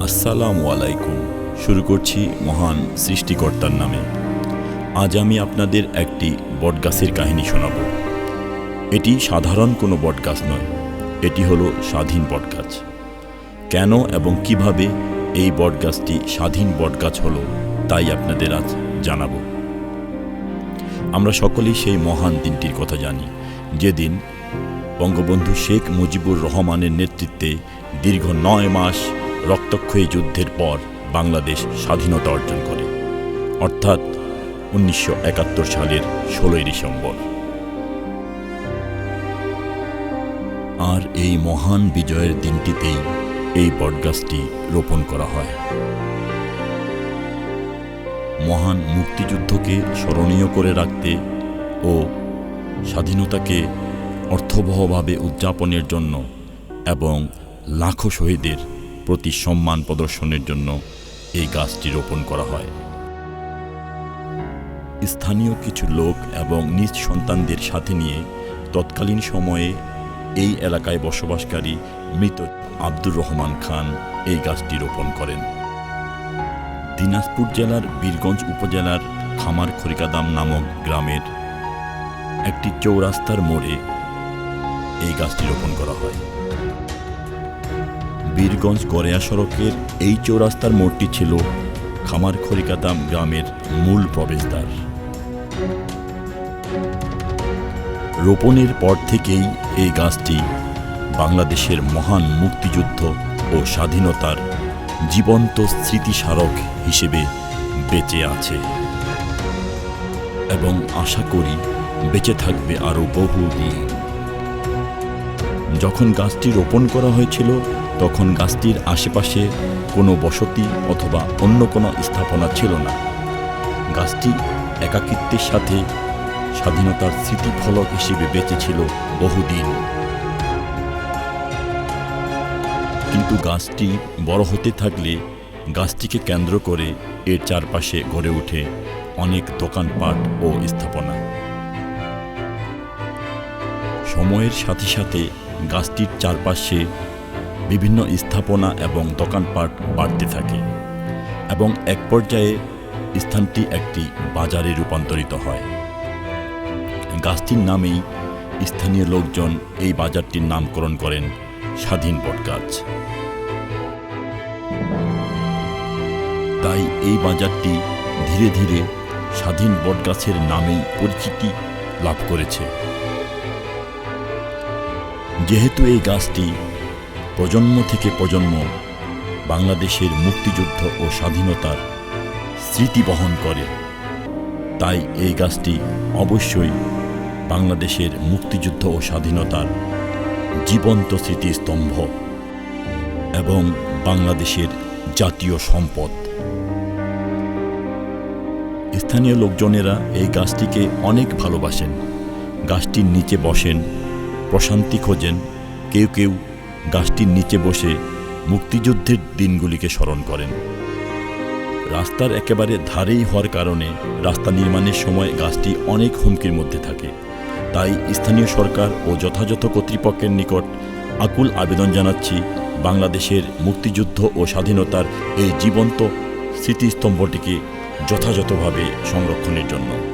আসসালামু আলাইকুম। শুরু করছি মহান সৃষ্টিকর্তার নামে। আজ আমি আপনাদের একটি বটগাছের কাহিনী শোনাব। এটি সাধারণ কোনো বটগাছ নয়, এটি হলো স্বাধীন বটগাছ। কেন এবং কীভাবে এই বটগাছটি স্বাধীন বটগাছ হলো তাই আপনাদের আজ জানাব। আমরা সকলেই সেই মহান দিনটির কথা জানি। যেদিন বঙ্গবন্ধু শেখ মুজিবুর রহমানের নেতৃত্বে দীর্ঘ নয় মাস রক্তক্ষয়ী যুদ্ধের পর বাংলাদেশ স্বাধীনতা অর্জন করে। অর্থাৎ উনিশশো একাত্তর সালের ষোলোই ডিসেম্বর। আর এই মহান বিজয়ের দিনটিতেই এই বটগাছটি রোপণ করা হয়। মহান মুক্তিযুদ্ধকে স্মরণীয় করে রাখতে ও স্বাধীনতাকে অর্থবহভাবে উদযাপনের জন্য এবং লাখো শহীদের প্রতি সম্মান প্রদর্শনের জন্য এই গাছটি রোপণ করা হয়। স্থানীয় কিছু লোক এবং নিজ সন্তানদের সাথে নিয়ে তৎকালীন সময়ে এই এলাকায় বসবাসকারী মৃত আব্দুর রহমান খান এই গাছটি রোপণ করেন। দিনাজপুর জেলার বীরগঞ্জ উপজেলার খামার খরিকাদাম নামক গ্রামের একটি চৌরাস্তার মোড়ে এই গাছটি রোপণ করা হয়। বীরগঞ্জ গড়েয়া সড়কের এই চৌরাস্তার মোড়টি ছিল খামার খরিকাদাম গ্রামের মূল প্রবেশদ্বার। রোপণের পর থেকেই এই গাছটি বাংলাদেশের মহান মুক্তিযুদ্ধ ও স্বাধীনতার জীবন্ত স্মৃতিস্মারক হিসেবে বেঁচে আছে এবং আশা করি বেঁচে থাকবে আরও বহুদিন। যখন গাছটি রোপণ করা হয়েছিল তখন গাছটির আশেপাশে কোনো বসতি অথবা অন্য কোনো স্থাপনা ছিল না। গাছটি একাকিত্বের সাথে স্বাধীনতার স্মৃতিফলক হিসেবে বেঁচেছিল বহুদিন। কিন্তু গাছটি বড় হতে থাকলে গাছটিকে কেন্দ্র করে এর চারপাশে গড়ে ওঠে অনেক দোকানপাট ও স্থাপনা। সময়ের সাথে সাথে গাছটির চারপাশে বিভিন্ন স্থাপনা এবং দোকানপাট বাড়তে থাকে এবং এক পর্যায়ে স্থানটি একটি বাজারে রূপান্তরিত হয়। গাছটির নামেই স্থানীয় লোকজন এই বাজারটির নামকরণ করেন স্বাধীন বটগাছ। তাই এই বাজারটি ধীরে ধীরে স্বাধীন বটগাছের নামেই পরিচিতি লাভ করেছে। যেহেতু এই গাছটি প্রজন্ম থেকে প্রজন্ম বাংলাদেশের মুক্তিযুদ্ধ ও স্বাধীনতার স্মৃতি বহন করে। তাই এই গাছটি অবশ্যই বাংলাদেশের মুক্তিযুদ্ধ ও স্বাধীনতার জীবন্ত স্মৃতিস্তম্ভ এবং বাংলাদেশের জাতীয় সম্পদ। স্থানীয় লোকজনেরা এই গাছটিকে অনেক ভালোবাসেন। গাছটির নিচে বসেন, প্রশান্তি খোঁজেন, কেউ কেউ গাছটির নিচে বসে মুক্তিযুদ্ধের দিনগুলিকে স্মরণ করেন। রাস্তার একেবারে ধারেই হওয়ার কারণে রাস্তা নির্মাণের সময় গাছটি অনেক হুমকির মধ্যে থাকে। তাই স্থানীয় সরকার ও যথাযথ কর্তৃপক্ষের নিকট আকুল আবেদন জানাচ্ছি, বাংলাদেশের মুক্তিযুদ্ধ ও স্বাধীনতার এই জীবন্ত স্মৃতিস্তম্ভটিকে যথাযথভাবে সংরক্ষণের জন্য।